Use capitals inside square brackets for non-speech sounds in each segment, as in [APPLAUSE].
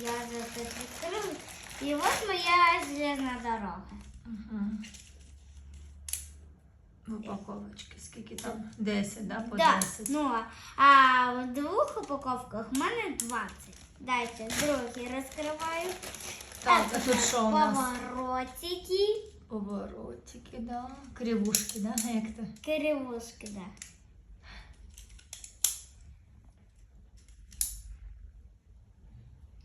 я вже тут відкрила. І ось моя зелена дорога. Угу. В упаковочці. Скільки там? 10, да? По Да, 10. ну, а в двох упаковках в мене 20. Дайте другий розкриваю. Так, а тут що у нас? Поворотики, Поворотики, да. Кривушки, да? Як то? кривушки, да.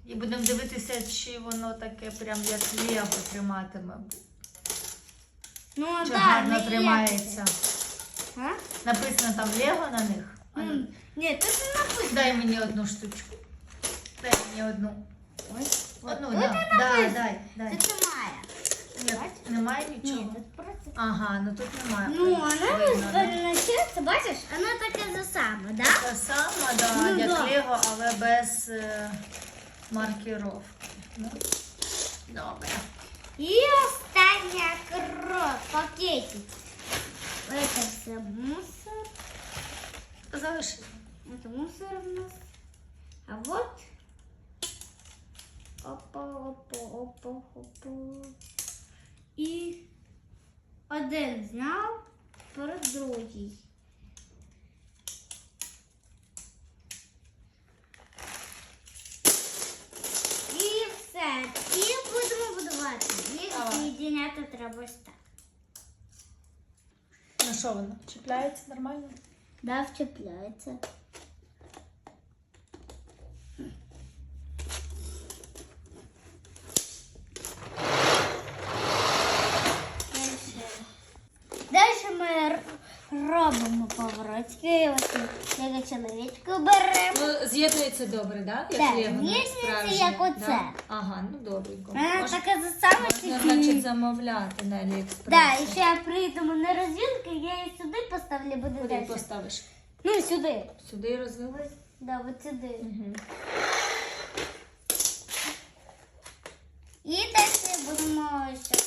І будемо дивитися, чи воно таке прям як лего триматиме. Ну, Чи да, гарно не тримається. А? Написано там лего на них. А ну, М, Ні, тут не написано. Дай мені одну штучку. Дай мені одну. Ось, Одну, тут да. не Да, написано. дай, дай. Тут немає. Ні, немає Ні, нічого. тут просто. Ага, ну тут немає. Ну, вона Видно, да? визначається, бачиш, вона таке же саме, да? Та сама, да, Ну, як да. Лего, але без е, маркіровки. Ну, добре. І остання кров, пакетик. Це все мусор. Залиши. Это мусор у нас. А вот. Опа, опа, опа, опа. І один зняв перед другий. Треба ось так. Ну що воно? Чіпляється нормально? Да, вчепляється. Далі ми р- робимо поворотки. Ось як чоловічку беремо. Ну, з'єднується добре, да? Так, з'єднується, як оце. Ага, ну добренько. Вона Можна, сама, можна, значить, замовляти на Аліекспресі. Да, і ще я прийдемо на розвілки, я її сюди поставлю, буде Куди далі. поставиш? Ну, сюди. Сюди розвели? Да, от сюди. Угу. І далі будемо ще.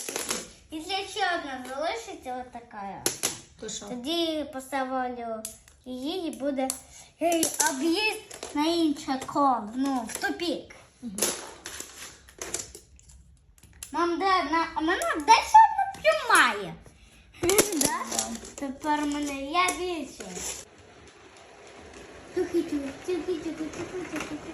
Якщо ще одна залишиться, от така. То що? Тоді поставлю її і буде е, об'їзд на інше коло. Ну, в тупік. Мам, де, на, а мене десь одна прямає. [LAUGHS] Да? Тепер мене я більше. Тухи, тухи, тухи, тухи, тухи, тухи.